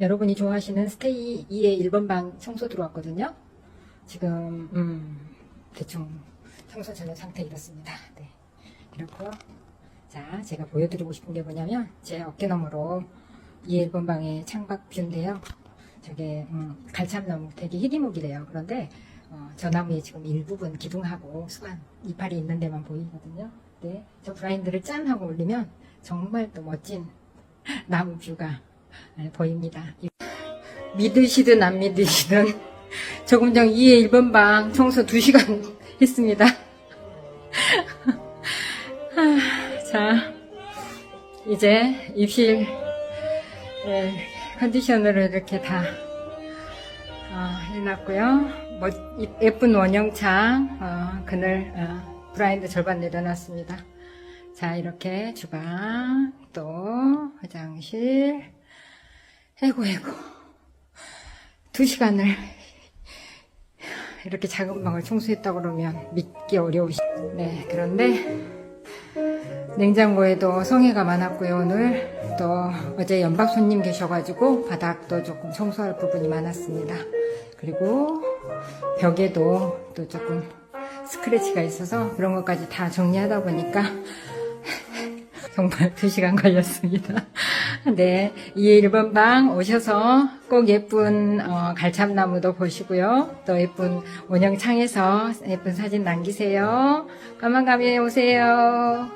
여러분이 좋아하시는 스테이 2의 1번 방 청소 들어왔거든요. 지금 음, 대충 청소 전혀 상태 이렇습니다. 네. 이렇고요. 자, 제가 보여드리고 싶은 게 뭐냐면 제 어깨 너머로 2의 1번 방의 창밖 뷰인데요. 저게 음, 갈참나무 되게 희귀목이래요. 그런데 어, 저 나무에 지금 일부분 기둥하고 수간 이파리 있는 데만 보이거든요. 네, 저 브라인드를 짠 하고 올리면 정말 또 멋진 나무 뷰가 네, 보입니다. 이- 믿으시든 안 믿으시든 조금 전 2의 1번 방 청소 2시간 했습니다. 아, 자, 이제 입실 예, 컨디셔너를 이렇게 다 어, 해놨고요. 뭐, 이- 예쁜 원형창 어, 그늘 어, 브라인드 절반 내려놨습니다. 자 이렇게 주방 또 화장실 아이고 아이고 두 시간을 이렇게 작은 방을 청소했다 그러면 믿기 어려우시. 네 그런데 냉장고에도 성해가 많았고요 오늘 또 어제 연박 손님 계셔가지고 바닥도 조금 청소할 부분이 많았습니다. 그리고 벽에도 또 조금 스크래치가 있어서 그런 것까지 다 정리하다 보니까 정말 2시간 걸렸습니다. 네, 2의 1번 방 오셔서 꼭 예쁜 어, 갈참나무도 보시고요. 또 예쁜 원형창에서 예쁜 사진 남기세요. 까만가미에 오세요.